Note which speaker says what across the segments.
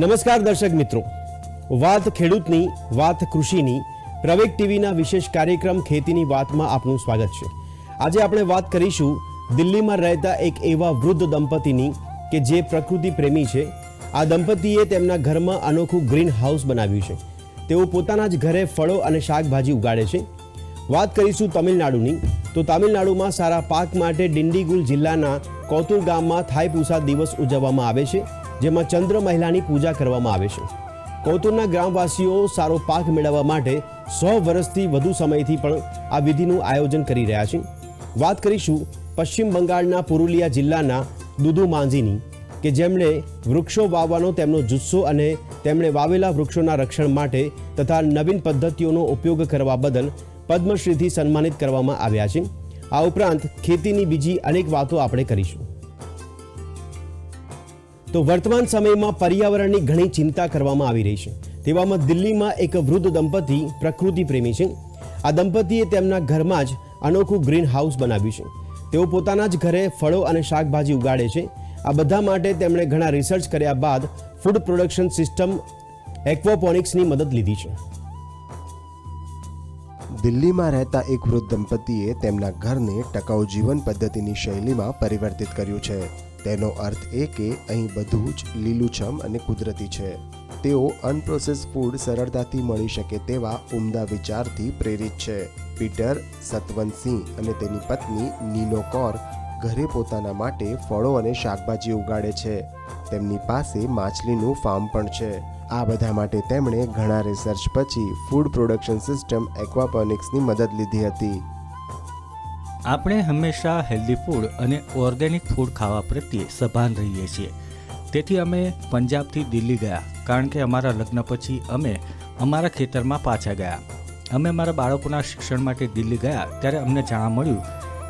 Speaker 1: નમસ્કાર દર્શક મિત્રો. વાત ખેડૂતની, વાત કૃષિની, પ્રવેગ ટીવીના વિશેષ કાર્યક્રમ ખેતીની વાતમાં આપનું સ્વાગત છે. આજે આપણે વાત કરીશું દિલ્હીમાં રહેતા એક એવા વૃદ્ધ દંપતીની કે જે પ્રકૃતિ પ્રેમી છે. આ દંપતીએ તેમના ઘરમાં અનોખું ગ્રીન હાઉસ બનાવ્યું છે. તેઓ પોતાના જ ઘરે ફળો અને શાકભાજી ઉગાડે છે. વાત કરીશું તમિલનાડુની. તો તમિલનાડુમાં સારા પાક માટે ડિંડીગુલ જિલ્લાના કોતુર ગામમાં થાઈપુસા દિવસ ઉજવવામાં આવે છે. જેમાં ચંદ્ર મહિલાની પૂજા કરવામાં આવે છે. કોતુરના ગ્રામવાસીઓ સારો પાક મેળવવા માટે સો વર્ષથી વધુ સમયથી પણ આ વિધિનું આયોજન કરી રહ્યા છે. વાત કરીશું પશ્ચિમ બંગાળના પુરુલિયા જિલ્લાના દુદુ માંઝીની, કે જેમણે વૃક્ષો વાવવાનો તેમનો જુસ્સો અને તેમણે વાવેલા વૃક્ષોના રક્ષણ માટે તથા નવીન પદ્ધતિઓનો ઉપયોગ કરવા બદલ પદ્મશ્રીથી સન્માનિત કરવામાં આવ્યા છે. આ ઉપરાંત ખેતીની બીજી અનેક વાતો આપણે કરીશું. તો વર્તમાન સમયમાં પર્યાવરણની ઘણી ચિંતા કરવામાં આવી રહી છે. તેવામાં દિલ્હીમાં એક વૃદ્ધ દંપતી પ્રકૃતિ પ્રેમી છે. આ દંપતીએ તેમના ઘરમાં જ અનોખું ગ્રીન હાઉસ બનાવ્યું છે. તેઓ પોતાના જ ઘરે ફળો અને શાકભાજી ઉગાડે છે. આ બધા માટે તેમણે ઘણા રિસર્ચ કર્યા બાદ ફૂડ પ્રોડક્શન સિસ્ટમ એક્વોપોનિક્સની મદદ લીધી છે.
Speaker 2: દિલ્હીમાં રહેતા એક વૃદ્ધ દંપતીએ તેમના ઘરને ટકાઉ જીવન પદ્ધતિની શૈલીમાં પરિવર્તિત કર્યું છે. તેનો અર્થ એ કે અહીં બધું જ લીલુંછમ અને કુદરતી છે. તેઓ અનપ્રોસેસ ફૂડ સરળતાથી મળી શકે તેવા ઉમદા વિચારથી પ્રેરિત છે. પીટર સતવંતસિંહ અને તેની પત્ની નીનો કૌર ઘરે પોતાના માટે ફળો અને શાકભાજી ઉગાડે છે. તેમની પાસે માછલીનું ફાર્મ પણ છે. આ બધા માટે તેમણે ઘણા રિસર્ચ પછી ફૂડ પ્રોડક્શન સિસ્ટમ એક્વાપોનિક્સની મદદ લીધી હતી.
Speaker 3: આપણે હંમેશા હેલ્ધી ફૂડ અને ઓર્ગેનિક ફૂડ ખાવા પ્રત્યે સભાન રહીએ છીએ. તેથી અમે પંજાબથી દિલ્હી ગયા, કારણ કે અમારા લગ્ન પછી અમે અમારા ખેતરમાં પાછા ગયા. અમે અમારા બાળકોના શિક્ષણ માટે દિલ્હી ગયા, ત્યારે અમને જાણવા મળ્યું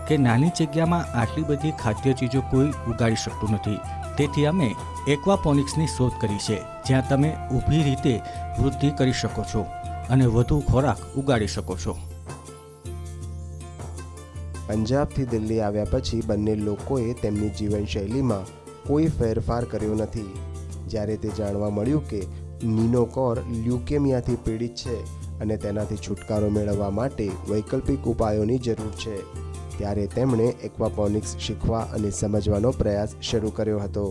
Speaker 3: કે નાની જગ્યામાં આટલી બધી ખાદ્ય ચીજો કોઈ ઉગાડી શકતું નથી. તેથી અમે એક્વાપોનિક્સની શોધ કરી છે, જ્યાં તમે ઊભી રીતે વૃદ્ધિ કરી શકો છો અને વધુ ખોરાક ઉગાડી શકો છો.
Speaker 2: પંજાબથી દિલ્હી આવ્યા પછી બંને લોકોએ તેમની જીવનશૈલીમાં કોઈ ફેરફાર કર્યો નથી. જ્યારે તે જાણવા મળ્યું કે નીનો કૌર લ્યુકેમિયાથી પીડિત છે અને તેનાથી છુટકારો મેળવવા માટે વૈકલ્પિક ઉપાયોની જરૂર છે, ત્યારે તેમણે એક્વાપોનિક્સ શીખવા અને સમજવાનો પ્રયાસ શરૂ કર્યો હતો.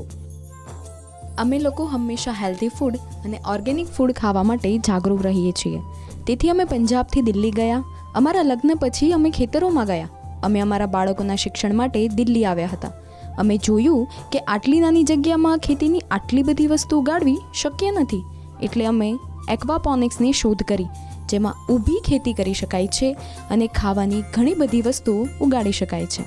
Speaker 4: અમે લોકો હંમેશા હેલ્ધી ફૂડ અને ઓર્ગેનિક ફૂડ ખાવા માટે જાગૃત રહીએ છીએ. તેથી અમે પંજાબથી દિલ્હી ગયા, અમારા લગ્ન પછી અમે ખેતરોમાં ગયા. અમે અમારા બાળકોના શિક્ષણ માટે દિલ્હી આવ્યા હતા. અમે જોયું કે આટલી નાની જગ્યામાં ખેતીની આટલી બધી વસ્તુ ઉગાડવી શક્ય નથી. એટલે અમે એક્વાપોનિક્સની શોધ કરી, જેમાં ઊભી ખેતી કરી શકાય છે અને ખાવાની ઘણી બધી વસ્તુઓ ઉગાડી શકાય છે.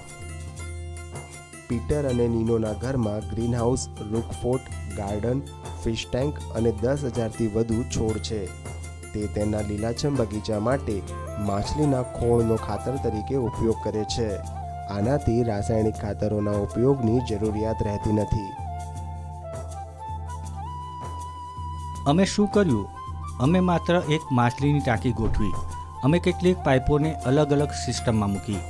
Speaker 2: પીટર અને નીનોના ઘરમાં ગ્રીનહાઉસ, રૂકફોર્ટ, ગાર્ડન, ફિશ ટેન્ક અને દસ હજારથી વધુ છોડ છે. તે તેના લીલાછમ બગીચા માટે માછલીના ખોળનો ખાતર તરીકે ઉપયોગ કરે છે. આનાથી રાસાયણિક ખાતરોના ઉપયોગની જરૂરિયાત રહેતી નથી.
Speaker 3: અમે શું કર્યું? અમે માત્ર એક માછલીની ટાંકી ગોઠવી. અમે કેટલીક પાઇપોને અલગ અલગ સિસ્ટમમાં મૂકી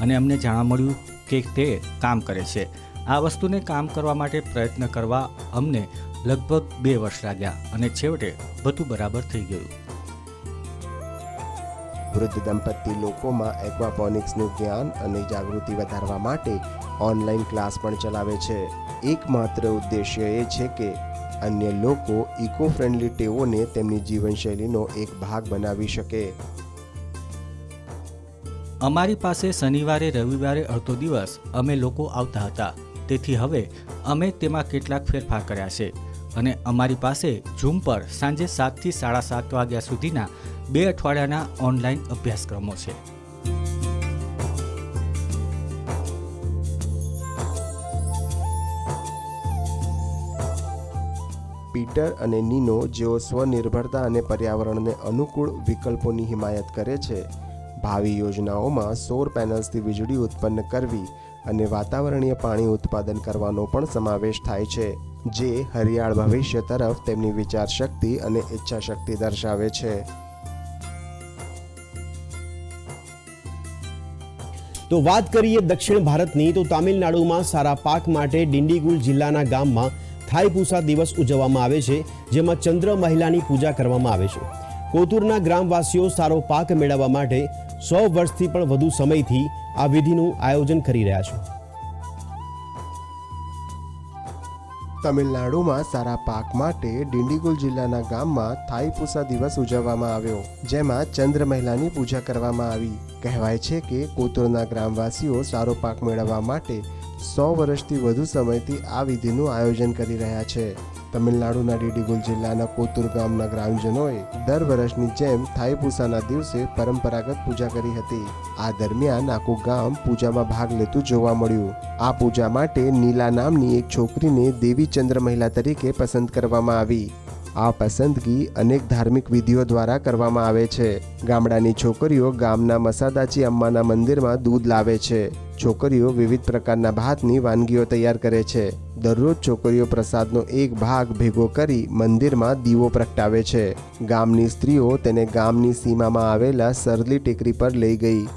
Speaker 3: અને અમને જાણવા મળ્યું કે તે કામ કરે છે. આ વસ્તુને કામ કરવા માટે પ્રયત્ન કરવા અમને લગભગ બે વર્ષ લાગ્યા અને છેવટે બધું બરાબર થઈ ગયું.
Speaker 2: વૃદ્ધ દંપતી લોકોમાં એક્વાપોનિક્સનું જ્ઞાન અને જાગૃતિ વધારવા માટે ઓનલાઈન ક્લાસ પણ ચલાવે છે. એકમાત્ર ઉદ્દેશ્ય એ છે કે અન્ય લોકો ઇકો ફ્રેન્ડલી ટેવોને તેમની જીવનશૈલીનો એક ભાગ બનાવી શકે.
Speaker 3: અમારી પાસે શનિવારે, રવિવારે અડધો દિવસ અમે લોકો આવતા હતા. તેથી હવે અમે તેમાં કેટલાક ફેરફાર કર્યા છે. અને અમારી પાસે ઝૂમ પર સાંજે સાતથી સાડા સાત વાગ્યા સુધીના બે અઠવાડિયાના ઓનલાઈન અભ્યાસક્રમો છે.
Speaker 2: પીટર અને નીનો જેઓ સ્વનિર્ભરતા અને પર્યાવરણને અનુકૂળ વિકલ્પોની હિમાયત કરે છે, ભાવિ યોજનાઓમાં સૌર પેનલ્સથી વીજળી ઉત્પન્ન કરવી અને વાતાવરણીય પાણી ઉત્પાદન કરવાનો પણ સમાવેશ થાય છે. જે હરિયાળ ભવિષ્ય તરફ તેમની વિચારશક્તિ અને ઈચ્છાશક્તિ દર્શાવે છે.
Speaker 1: તો વાત કરીએ દક્ષિણ ભારતની, તો તામિલનાડુમાં સારા પાક માટે ડિંડીગુલ જિલ્લાના ગામમાં થાઈપૂસા દિવસ ઉજવવામાં આવે છે, જેમાં ચંદ્ર મહિલાની પૂજા કરવામાં આવે છે. કોતુરના ગ્રામવાસીઓ સારો પાક મેળવવા માટે સો વર્ષથી પણ વધુ સમયથી આ વિધિનું આયોજન કરી રહ્યા છે.
Speaker 2: તમિલનાડુમાં સારા પાક માટે ડિંડીગુલ જિલ્લાના ગામમાં થાઈપુસા દિવસ ઉજવવામાં આવ્યો, જેમાં ચંદ્ર મહિલાની પૂજા કરવામાં આવી. કહેવાય છે કે કોતુરના ગ્રામવાસીઓ સારો પાક મેળવવા માટે સો વર્ષથી વધુ સમયથી આ વિધિનું આયોજન કરી રહ્યા છે. તમિલનાડુના ડીડીગુલ જિલ્લાના કોતુર ગામના ગ્રામજનોએ દર વર્ષની જેમ થાઈપુસાના દિવસે પરંપરાગત પૂજા કરી હતી. આ દરમિયાન આખું ગામ પૂજામાં ભાગ લેતું જોવા મળ્યું. આ પૂજા માટે નીલા નામની એક છોકરીને દેવી ચંદ્ર મહિલા તરીકે પસંદ કરવામાં આવી. આ પસંદગી અનેક ધાર્મિક વિધિઓ દ્વારા કરવામાં આવે છે. ગામડાની છોકરીઓ ગામના મસાદાચી અમ્માના મંદિરમાં દૂધ લાવે છે. છોકરીઓ વિવિધ પ્રકારના ભાતની વાનગીઓ તૈયાર કરે છે. દરરોજ છોકરીઓ પ્રસાદનો એક ભાગ ભેગો કરી મંદિરમાં દીવો પ્રગટાવે છે. ગામની સ્ત્રીઓ તેને ગામની સીમામાં આવેલા સરલી ટેકરી પર લઈ ગઈ.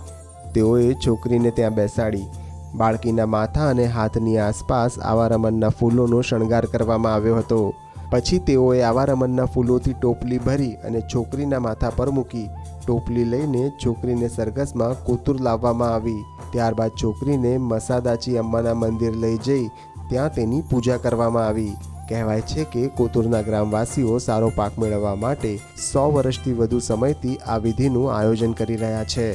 Speaker 2: તેઓએ છોકરીને ત્યાં બેસાડી. બાળકીના માથા અને હાથની આસપાસ આવા રમણના ફૂલોનો શણગાર કરવામાં આવ્યો હતો. પછી તેઓએ આવા રમણના ફૂલોથી ટોપલી ભરી અને છોકરીના માથા પર મૂકી ટોપલી લઈને છોકરીને સરઘસમાં કોતુર લાવવામાં આવી. ત્યારબાદ છોકરીને મસાદાચી અમ્માના મંદિર લઈ જઈ ત્યાં તેની પૂજા કરવામાં આવી. કહેવાય છે કે કોતુરના ગ્રામવાસીઓ સારો પાક મેળવવા માટે સો વર્ષથી વધુ સમયથી આ વિધિનું આયોજન કરી રહ્યા છે.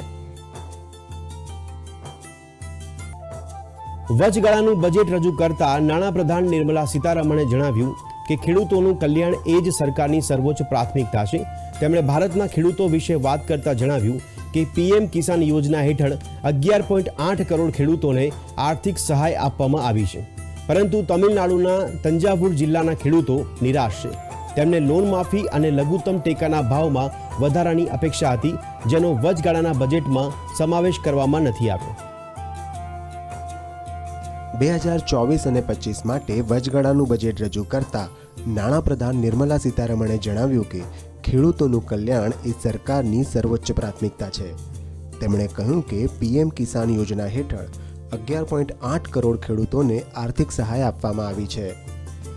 Speaker 1: વચગાળાનું બજેટ રજૂ કરતા નાણાપ્રધાન નિર્મલા સીતારમણે જણાવ્યું કે ખેડૂતોનું કલ્યાણ એ જ સરકારની સર્વોચ્ચ પ્રાથમિકતા છે. તેમણે ભારતના ખેડૂતો વિશે વાત કરતા જણાવ્યું કે પીએમ કિસાન યોજના હેઠળ અગિયાર પોઈન્ટ આઠ કરોડ ખેડૂતોને આર્થિક સહાય આપવામાં આવી છે. પરંતુ તમિલનાડુના તંજાવુર જિલ્લાના ખેડૂતો નિરાશ છે. તેમને લોન માફી અને લઘુત્તમ ટેકાના ભાવમાં વધારાની અપેક્ષા હતી, જેનો વચગાળાના બજેટમાં સમાવેશ કરવામાં નથી આવ્યો.
Speaker 2: બે હજાર ચોવીસ અને પચીસ માટે વચગાળાનું બજેટ રજૂ કરતા નાણાપ્રધાન નિર્મલા સીતારમણે જણાવ્યું કે, ખેડૂતોનું કલ્યાણ એ સરકારની સર્વોચ્ચ પ્રાથમિકતા છે. તેમણે કહ્યું કે, પીએમ કિસાન યોજના હેઠળ અગિયાર પોઈન્ટ આઠ કરોડ ખેડૂતોને આર્થિક સહાય આપવામાં આવી છે.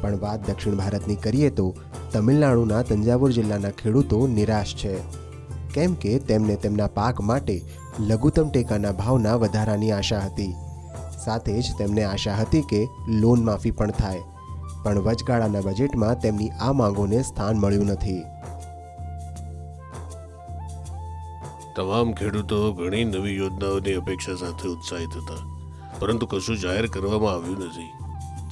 Speaker 2: પણ વાત દક્ષિણ ભારતની કરીએ તો તમિલનાડુના તંજાવુર જિલ્લાના ખેડૂતો નિરાશ છે. કેમ કે તેમને તેમના પાક માટે લઘુત્તમ ટેકાના ભાવના વધારાની આશા હતી. સાથે જ તેમને આશા હતી કે લોન માફી પણ થાય. પણ વચગાળાના બજેટમાં તેમની આ માંગોને સ્થાન મળ્યું નથી.
Speaker 5: તમામ ખેડૂતો ઘણી નવી યોજનાઓની અપેક્ષા સાથે ઉત્સાહિત હતા. પરંતુ કશું જાહેર કરવામાં આવ્યું નથી.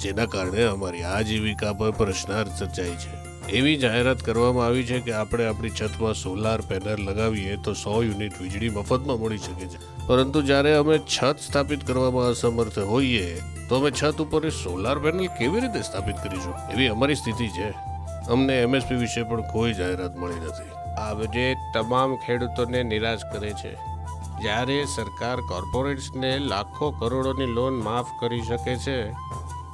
Speaker 5: જેના કારણે અમારી આજીવિકા પર પ્રશ્નાર્થ સર્જાય છે. એવી જાહેરાત કરવામાં આવી છે કે આપણે આપણી છતમાં સોલાર પેનલ લગાવીએ તો સો યુનિટ વીજળી મફતમાં મળી શકે છે. પરંતુ જ્યારે અમે છત સ્થાપિત કરવામાં અસમર્થ હોઈએ, તો અમે છત ઉપર સોલાર પેનલ કેવી રીતે સ્થાપિત કરીશું? એવી અમારી સ્થિતિ છે. અમને એમએસપી વિશે પણ કોઈ જાહેરાત મળી નથી.
Speaker 6: આ બજેટ તમામ ખેડૂતોને નિરાશ કરે છે. જ્યારે સરકાર કોર્પોરેટ્સને લાખો કરોડોની લોન માફ કરી શકે છે,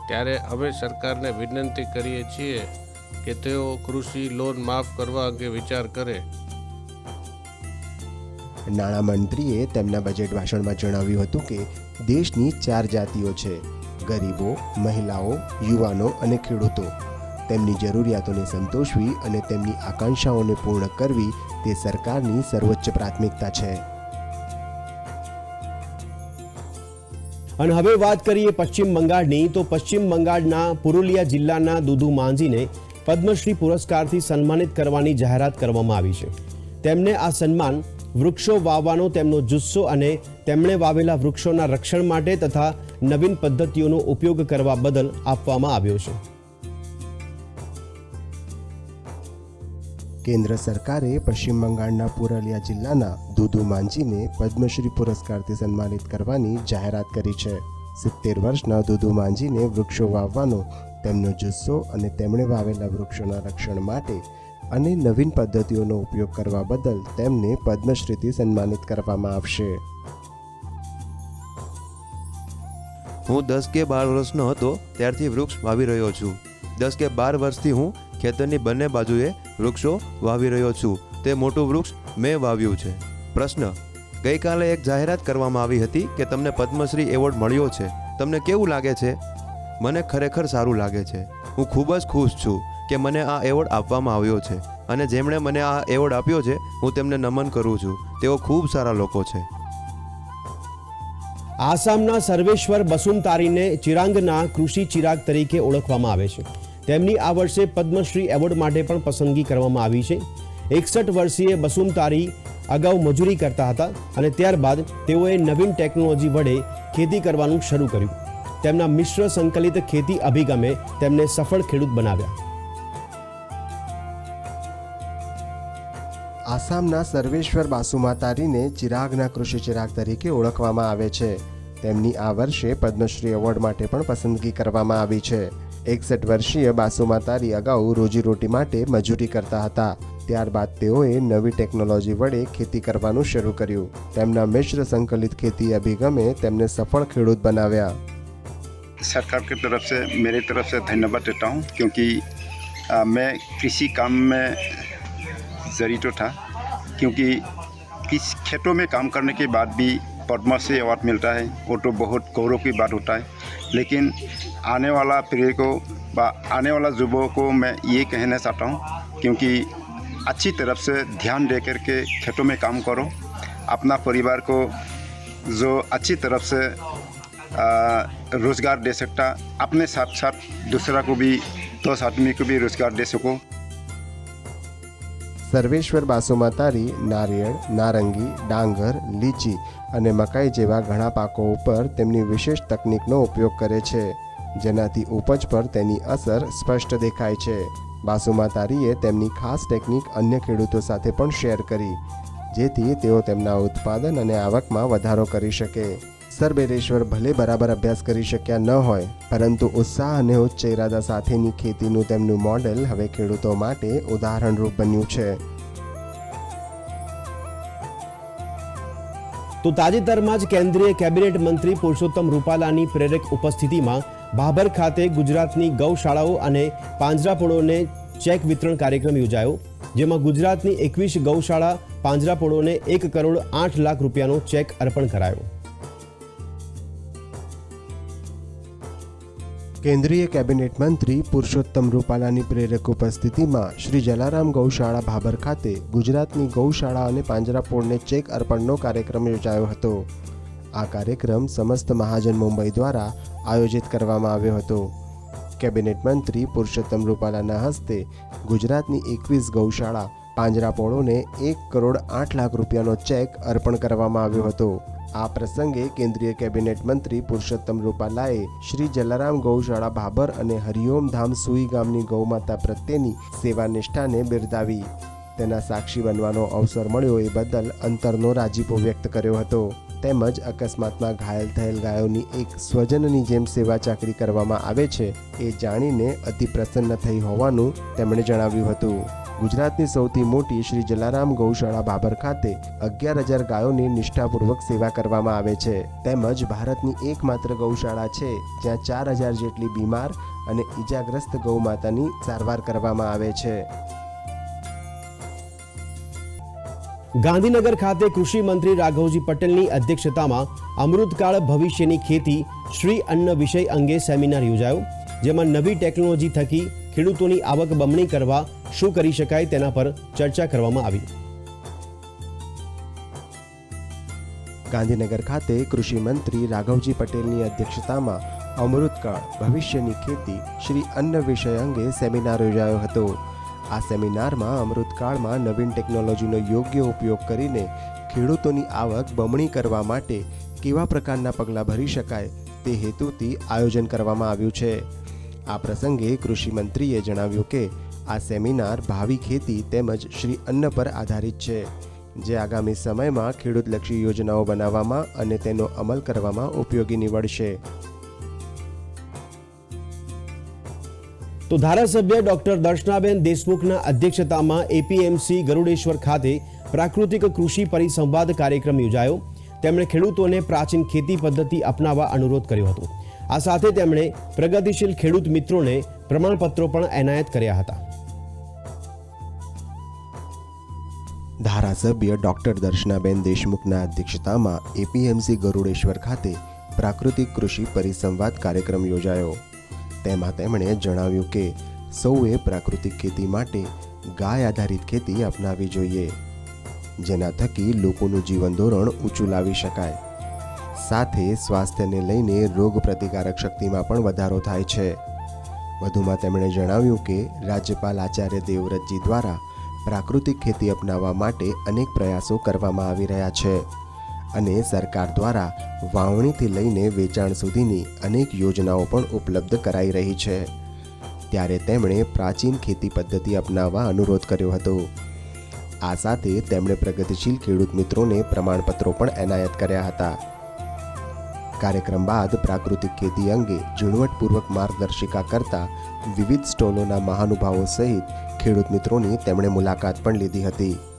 Speaker 6: ત્યારે અમે સરકારને વિનંતી કરીએ છીએ કે તેઓ કૃષિ લોન માફ કરવા અંગે વિચાર કરે.
Speaker 2: નાણામંત્રીએ તેમના બજેટ ભાષણમાં જણાવ્યું હતું કે દેશની ચાર જાતિઓ છે, ગરીબો, મહિલાઓ, યુવાનો અને ખેડૂતો. તેમની જરૂરિયાતોને સંતોષવી અને તેમની આકાંક્ષાઓને પૂર્ણ કરવી તે સરકારની સર્વોચ્ચ પ્રાથમિકતા છે.
Speaker 1: અને હવે વાત કરીએ પશ્ચિમ બંગાળની, તો પશ્ચિમ બંગાળના પુરુલિયા જિલ્લાના દુધુ માંઝીને પદ્મશ્રી પુરસ્કારથી સન્માનિત કરવાની જાહેરાત કરવામાં આવી છે. તેમને આ સન્માન વૃક્ષો વાવવાનો તેમનો જુસ્સો અને તેમણે વાવેલા વૃક્ષોના રક્ષણ માટે તથા નવીન પદ્ધતિઓનો ઉપયોગ કરવા બદલ આપવામાં આવ્યો છે.
Speaker 2: કેન્દ્ર સરકારે પશ્ચિમ બંગાળના પુરલિયા જિલ્લાના દુધુ માંઝીને પદ્મશ્રી પુરસ્કારથી સન્માનિત કરવાની જાહેરાત કરી છે. સિત્તેર વર્ષના દુધુ માંઝીને વૃક્ષો વાવવાનો, તેમનો જુસ્સો અને તેમણે વાવેલા વૃક્ષોના રક્ષણ માટે અને નવીન પદ્ધતિઓનો ઉપયોગ કરવા બદલ તેમને પદ્મશ્રીથી સન્માનિત કરવામાં આવશે.
Speaker 7: હું દસ કે બાર વર્ષનો હતો, ત્યારથી વૃક્ષ વાવી રહ્યો છું. દસ કે બાર વર્ષથી હું ખેતરની બંને બાજુએ વૃક્ષો વાવી રહ્યો છું. તે મોટું વૃક્ષ મેં વાવ્યું છે. પ્રશ્ન. ગઈકાલે એક જાહેરાત કરવામાં આવી હતી કે તમને પદ્મશ્રી એવોર્ડ મળ્યો છે. તમને કેવું લાગે છે? મને ખરેખર સારું લાગે છે. હું ખૂબ જ ખુશ છું કે મને આ એવોર્ડ આપવામાં આવ્યો છે. અને જેમણે મને આ એવોર્ડ આપ્યો છે, હું તેમને નમન કરું છું. તેઓ ખૂબ સારા લોકો છે.
Speaker 1: આસામના સર્વેશ્વર બસુમતારીને ચિરાંગના કૃષિ ચિરાગ તરીકે ઓળખવામાં આવે છે. તેમની આ વર્ષે પદ્મશ્રી એવોર્ડ માટે પણ પસંદગી કરવામાં આવી છે. એકસઠ વર્ષીય બસુમ તારી અગાઉ મજૂરી કરતા હતા અને ત્યારબાદ તેઓએ નવીન ટેકનોલોજી વડે ખેતી કરવાનું શરૂ કર્યું. તેમના મિશ્ર સંકલિત ખેતી અભિગમે તેમને સફળ ખેડૂત બનાવ્યા.
Speaker 2: આસામના સર્વેશ્વર બાસુમાતારીને ચિરાગના કૃષિ ચિરાગ તરીકે ઓળખવામાં આવે છે. તેમની આ વર્ષે પદ્મશ્રી એવોર્ડ માટે પણ પસંદગી કરવામાં આવી છે. એકસઠ વર્ષીય બાસુમાતારી અગાઉ રોજીરોટી માટે મજૂરી કરતા હતા ત્યારબાદ તેઓએ નવી ટેકનોલોજી વડે ખેતી કરવાનું શરૂ કર્યું તેમના મિશ્ર સંકલિત ખેતી અભિગમે તેમને સફળ ખેડૂત બનાવ્યા
Speaker 8: सरकार की तरफ से मेरी तरफ से धन्यवाद देता हूँ क्योंकि आ, मैं कृषि काम में जड़ी तो था क्योंकि किस खेतों में काम करने के बाद भी पद्मश्री अवार्ड मिलता है, वो तो बहुत गौरव की बात होता है। लेकिन आने वाला पीढ़ी को व आने वाला युवाओं को मैं ये कहना चाहता हूँ, क्योंकि अच्छी तरफ़ से ध्यान दे करके खेतों में काम करो, अपना परिवार को जो अच्छी तरफ़ से रोज़गार दे सकता, अपने साथ साथ दूसरा को भी दस तो आदमी को भी रोज़गार दे सको।
Speaker 2: સર્વેશ્વર બાસુમાતારી નારિયેળ, નારંગી, ડાંગર, લીચી અને મકાઈ જેવા ઘણા પાકો ઉપર તેમની વિશેષ તકનિકનો ઉપયોગ કરે છે, જેનાથી ઉપજ પર તેની અસર સ્પષ્ટ દેખાય છે. બાસુમાતારીએ તેમની ખાસ ટેકનિક અન્ય ખેડૂતો સાથે પણ શેર કરી, જેથી તેઓ તેમના ઉત્પાદન અને આવકમાં વધારો કરી શકે. સર બેરેશ્વર ભલે બરાબર અભ્યાસ કરી શક્યા ન હોય, પરંતુ ઉત્સાહ અને ઉચ્ચ ઇરાદા સાથેની ખેતીનું તેમનું મોડેલ હવે ખેડૂતો માટે ઉદાહરણરૂપ બન્યું છે.
Speaker 1: તો તાજેતરમાં જ કેન્દ્રીય કેબિનેટ મંત્રી પુરુષોત્તમ રૂપાલાની પ્રેરક ઉપસ્થિતિમાં ભાભર ખાતે ગુજરાતની ગૌશાળાઓ અને પાંજરાપોળોને ચેક વિતરણ કાર્યક્રમ યોજાયો, જેમાં ગુજરાતની એકવીસ ગૌશાળા, પાંજરાપોળોને એક કરોડ આઠ લાખ રૂપિયાનો ચેક અર્પણ કરાયો.
Speaker 2: કેન્દ્રીય કેબિનેટ મંત્રી પુરુષોત્તમ રૂપાલાની પ્રેરક ઉપસ્થિતિમાં શ્રી જલારામ ગૌશાળા ભાભર ખાતે ગુજરાતની ગૌશાળા અને પાંજરાપોળને ચેક અર્પણનો કાર્યક્રમ યોજાયો હતો. આ કાર્યક્રમ સમસ્ત મહાજન મુંબઈ દ્વારા આયોજિત કરવામાં આવ્યો હતો. કેબિનેટ મંત્રી પુરુષોત્તમ રૂપાલાના હસ્તે ગુજરાતની એકવીસ ગૌશાળા પાંજરાપોળોને એક કરોડ આઠ લાખ રૂપિયાનો ચેક અર્પણ કરવામાં આવ્યો હતો. આ પ્રસંગે કેન્દ્રીય કેબિનેટ મંત્રી પુરુષોત્તમ રૂપાલાએ શ્રી જલારામ ગૌશાળા ભાભર અને હરિઓમ ધામ સુઈ ગામની ગૌમાતા પ્રત્યેની સેવા નિષ્ઠાને બિરદાવી. તેના સાક્ષી બનવાનો અવસર મળ્યો એ બદલ અંતરનો રાજીપો વ્યક્ત કર્યો હતો. તેમજ અકસ્માતમાં ઘાયલ થયેલ ગાયોની એક સ્વજનની જેમ સેવા ચાકરી કરવામાં આવે છે એ જાણીને અતિ પ્રસન્ન થઈ હોવાનું તેમણે જણાવ્યું હતું. ગુજરાતની સૌથી મોટી શ્રી જલારામ ગૌશાળા બાબર ખાતે અગિયાર હજાર ગાયોની નિષ્ઠાપૂર્વક સેવા કરવામાં આવે છે. તેમજ ભારતની એકમાત્ર ગૌશાળા છે, જ્યાં ચાર હજાર જેટલી બીમાર અને ઈજાગ્રસ્ત ગૌમાતાની સારવાર કરવામાં આવે છે.
Speaker 1: ગાંધીનગર ખાતે કૃષિ મંત્રી રાઘવજી પટેલની અધ્યક્ષતામાં અમૃતકાળ ભવિષ્યની ખેતી શ્રી અન્ન વિષય અંગે સેમિનાર યોજાયો, જેમાં નવી ટેકનોલોજી થકી ખેડૂતોની આવક બમણી કરવા શું કરી શકાય તેના પર ચર્ચા કરવામાં આવી.
Speaker 2: ગાંધીનગર ખાતે કૃષિ મંત્રી રાઘવજી પટેલની અધ્યક્ષતામાં અમૃતકાળ ભવિષ્યની ખેતી શ્રી અન્ન વિષય અંગે સેમિનાર યોજાયો હતો. આ સેમિનારમાં અમૃતકાળમાં નવીન ટેકનોલોજીનો યોગ્ય ઉપયોગ કરીને ખેડૂતોની આવક બમણી કરવા માટે કેવા પ્રકારના પગલાં ભરી શકાય તે હેતુથી આયોજન કરવામાં આવ્યું છે. આ પ્રસંગે કૃષિમંત્રીએ જણાવ્યું કે આ સેમિનાર ભાવિ ખેતી તેમજ શ્રી અન્ન પર આધારિત છે, જે આગામી સમયમાં ખેડૂતલક્ષી યોજનાઓ બનાવવામાં અને તેનો અમલ કરવામાં ઉપયોગી નીવડશે.
Speaker 1: તો ધારાસભ્ય ડોક્ટર દર્શનાબેન દેશમુખના અધ્યક્ષતામાં એપીએમસી ગરુડેશ્વર ખાતે પ્રાકૃતિક કૃષિ પરિસંવાદ કાર્યક્રમ યોજાયો. તેમણે ખેડૂતોને પ્રાચીન ખેતી પદ્ધતિ અપનાવવા અનુરોધ કર્યો હતો. આ સાથે તેમણે પ્રગતિશીલ ખેડૂત મિત્રોને પ્રમાણપત્રો પણ એનાયત કર્યા હતા.
Speaker 2: ધારાસભ્ય ડોક્ટર દર્શનાબેન દેશમુખના અધ્યક્ષતામાં એપીએમસી ગરુડેશ્વર ખાતે પ્રાકૃતિક કૃષિ પરિસંવાદ કાર્યક્રમ યોજાયો. તેમાં તેમણે જણાવ્યું કે સૌએ પ્રાકૃતિક ખેતી માટે ગાય આધારિત ખેતી અપનાવવી જોઈએ, જેના થકી લોકોનું જીવન ધોરણ ઊંચું લાવી શકાય. સાથે સ્વાસ્થ્યને લઈને રોગ પ્રતિકારક શક્તિમાં પણ વધારો થાય છે. વધુમાં તેમણે જણાવ્યું કે રાજ્યપાલ આચાર્ય દેવવ્રતજી દ્વારા પ્રાકૃતિક ખેતી અપનાવવા માટે અનેક પ્રયાસો કરવામાં આવી રહ્યા છે. અને સરકાર દ્વારા વાવણીથી લઈને વેચાણ સુધીની અનેક યોજનાઓ પણ ઉપલબ્ધ કરાઈ રહી છે. ત્યારે તેમણે પ્રાચીન ખેતી પદ્ધતિ અપનાવવા અનુરોધ કર્યો હતો. આ સાથે તેમણે પ્રગતિશીલ ખેડૂત મિત્રોને પ્રમાણપત્રો પણ એનાયત કર્યા હતા. કાર્યક્રમ બાદ પ્રાકૃતિક ખેતી અંગે ઝીણવટપૂર્વક માર્ગદર્શિકા કરતા વિવિધ સ્ટોલોના મહાનુભાવો સહિત ખેડૂત મિત્રોની તેમણે મુલાકાત પણ લીધી હતી.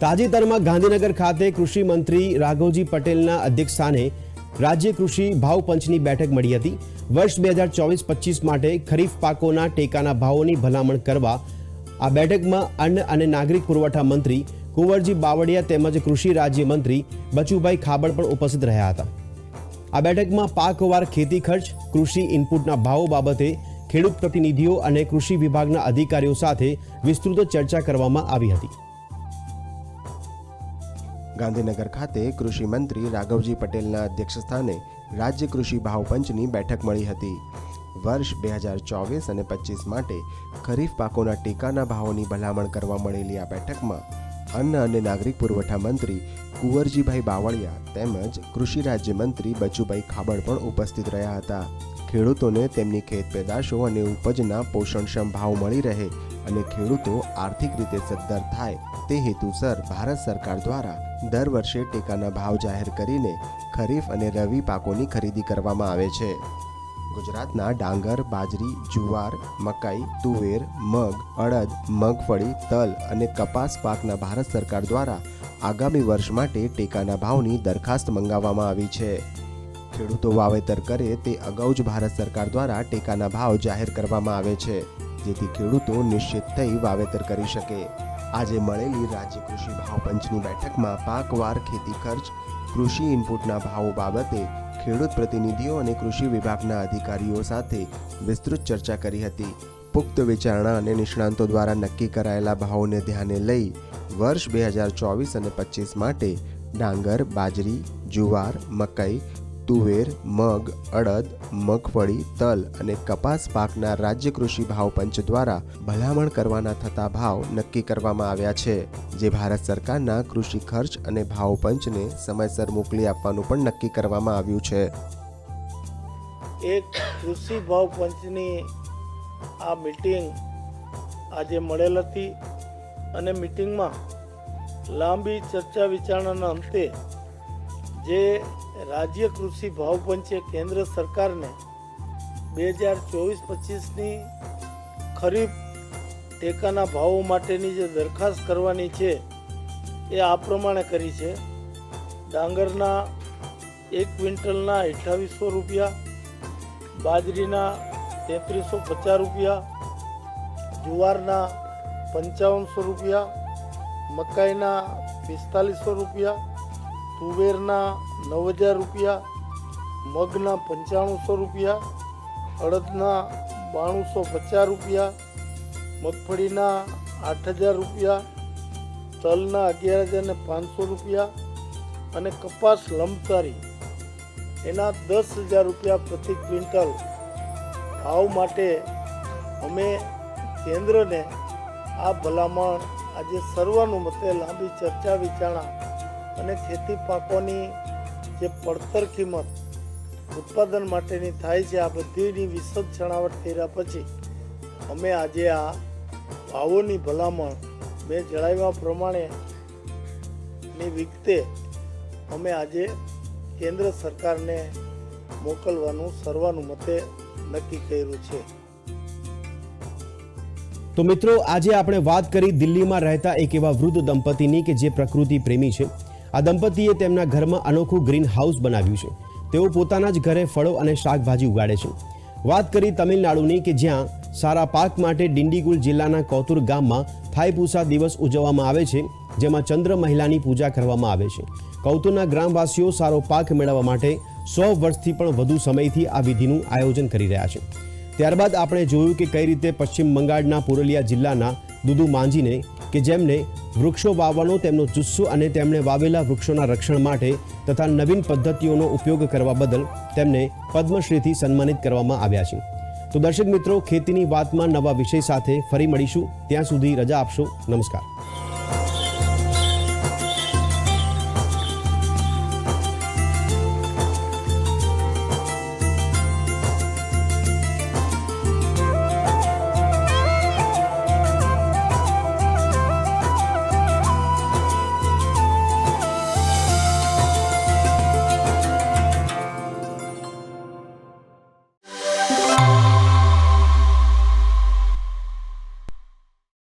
Speaker 1: તાજેતરમાં ગાંધીનગર ખાતે કૃષિ મંત્રી રાઘવજી પટેલના અધ્યક્ષસ્થાને રાજ્ય કૃષિ ભાવ પંચની બેઠક મળી હતી. વર્ષ બે હજાર ચોવીસ પચીસ માટે ખરીફ પાકોના ટેકાના ભાવોની ભલામણ કરવા આ બેઠકમાં અન્ન અને નાગરિક પુરવઠા મંત્રી કુંવરજી બાવળિયા તેમજ કૃષિ રાજ્યમંત્રી બચુભાઈ ખાબડ પણ ઉપસ્થિત રહ્યા હતા. આ બેઠકમાં પાકવાર ખેતી ખર્ચ, કૃષિ ઇનપુટના ભાવો બાબતે ખેડૂત પ્રતિનિધિઓ અને કૃષિ વિભાગના અધિકારીઓ સાથે વિસ્તૃત ચર્ચા કરવામાં આવી હતી.
Speaker 2: ગાંધીનગર ખાતે કૃષિ મંત્રી રાઘવજી પટેલના અધ્યક્ષસ્થાને રાજ્ય કૃષિ ભાવ પંચની બેઠક મળી હતી. વર્ષ બે હજાર ચોવીસ અને પચીસ માટે ખરીફ પાકોના ટેકાના ભાવોની ભલામણ કરવા મળેલી આ બેઠકમાં અન્ન અને નાગરિક પુરવઠા મંત્રી કુંવરજીભાઈ બાવળિયા તેમજ કૃષિ રાજ્યમંત્રી બચુભાઈ ખાબડ પણ ઉપસ્થિત રહ્યા હતા. ખેડૂતોને તેમની ખેત પેદાશો અને ઉપજના પોષણક્ષમ ભાવ મળી રહે અને ખેડૂતો આર્થિક રીતે સદ્ધર થાય તે હેતુસર ભારત સરકાર દ્વારા દર વર્ષે ટેકાના ભાવ જાહેર કરીને ખરીફ અને રવિ પાકોની ખરીદી કરવામાં આવે છે. ગુજરાતના ડાંગર, બાજરી, જુવાર, મકાઈ, તુવેર, મગ, અડદ, મગફળી, તલ અને કપાસ પાકના ભારત સરકાર દ્વારા આગામી વર્ષ માટે ટેકાના ભાવની દરખાસ્ત મંગાવવામાં આવી છે. ખેડૂતો વાવેતર કરે તે અગાઉ જ ભારત સરકાર દ્વારા ટેકાના ભાવ જાહેર કરવામાં આવે છે. જેથી ખેડૂતો નિશ્ચિત થઈ વાવેતર કરી શકે. આજે મળેલી રાજ્ય કૃષિ ભાવ પંચની બેઠકમાં પાકવાર, ખેતી ખર્ચ, કૃષિ ઇનપુટના ભાવો બાબતે ખેડૂત પ્રતિનિધિઓ અને કૃષિ વિભાગના અધિકારીઓ સાથે વિસ્તૃત ચર્ચા કરી હતી. પુખ્ત વિચારણા અને નિષ્ણાંતો દ્વારા નક્કી કરાયેલા ભાવોને ધ્યાને લઈ વર્ષ બે હજાર ચોવીસ અને પચીસ માટે ડાંગર, બાજરી, જુવાર, મકાઈ તુવેર, મગ, અડદ, મગફળી, તલ અને કપાસ પાકના રાજ્ય કૃષિ ભાવ પંચ દ્વારા ભલામણ કરવાના થતા ભાવ નક્કી કરવામાં આવ્યા છે, જે ભારત સરકારના કૃષિ ખર્ચ અને ભાવ પંચને સમયસર મોકલી આપવાનું પણ નક્કી કરવામાં આવ્યું છે.
Speaker 9: એક કૃષિ ભાવ પંચની આ મીટિંગ આજે મળેલ હતી અને મીટિંગમાં લાંબી ચર્ચા વિચારણાના અંતે જે રાજ્ય કૃષિ ભાવ પંચે કેન્દ્ર સરકારને બે હજાર ચોવીસ પચીસની ખરીફ ટેકાના ભાવો માટેની જે દરખાસ્ત કરવાની છે, એ આ પ્રમાણે કરી છે. ડાંગરના એક ક્વિન્ટલના અઠ્ઠાવીસો રૂપિયા, બાજરીના તેત્રીસો પચાસ રૂપિયા, જુવારના પંચાવનસો રૂપિયા, મકાઈના પિસ્તાલીસો રૂપિયા તુવેરના નવ હજાર રૂપિયા, મગના પંચાણુંસો રૂપિયા, અડદના બાણુંસો પચાસ રૂપિયા, મગફળીના આઠ હજાર રૂપિયા, તલના અગિયાર હજાર ને પાંચસો રૂપિયા અને કપાસ લંબતારી એના દસ હજાર રૂપિયા પ્રતિ ક્વિન્ટલ ભાવ માટે અમે કેન્દ્રને આ ભલામણ આજે સર્વાનુમતે લાંબી ચર્ચા વિચારણા અને ખેતી પાકોની જે પડતર કિંમત ઉત્પાદન માટેની થાય છે, આ બધીની વિશદ છણાવટ કર્યા પછી અમે આજે આ ભાવોની ભલામણ મેં જણાવ્યા પ્રમાણે ની વિગતે અમે આજે કેન્દ્ર સરકારને મોકલવાનું સર્વાનુમતે નક્કી કર્યું છે.
Speaker 1: તો મિત્રો, આજે આપણે વાત કરી દિલ્હીમાં રહેતા એક એવા વૃદ્ધ દંપતીની કે જે પ્રકૃતિ પ્રેમી છે. આ દંપતીએ તેમના ઘરમાં અનોખું ગ્રીન હાઉસ બનાવ્યું છે. તેઓ પોતાના જ ઘરે ફળો અને શાકભાજી ઉગાડે છે. વાત કરી તમિલનાડુની કે જ્યાં સારા પાક માટે ડિંડીગુલ જિલ્લાના કોતુર ગામમાં થાઈપૂસા દિવસ ઉજવવામાં આવે છે, જેમાં ચંદ્ર મહિલાની પૂજા કરવામાં આવે છે. કૌતુરના ગ્રામવાસીઓ સારો પાક મેળવવા માટે સો વર્ષથી પણ વધુ સમયથી આ વિધિનું આયોજન કરી રહ્યા છે. ત્યારબાદ આપણે જોયું કે કઈ રીતે પશ્ચિમ બંગાળના પુરુલિયા જિલ્લાના દુદુ માંજીને કે જેમને વૃક્ષો વાવવાનો, તેમનો જુસ્સો અને તેમણે વાવેલા વૃક્ષોના રક્ષણ માટે તથા નવીન પદ્ધતિઓનો ઉપયોગ કરવા બદલ તેમને પદ્મશ્રીથી સન્માનિત કરવામાં આવ્યા છે. તો દર્શક મિત્રો, ખેતીની વાતમાં નવા વિષય સાથે ફરી મળીશું. ત્યાં સુધી રજા આપશો. નમસ્કાર.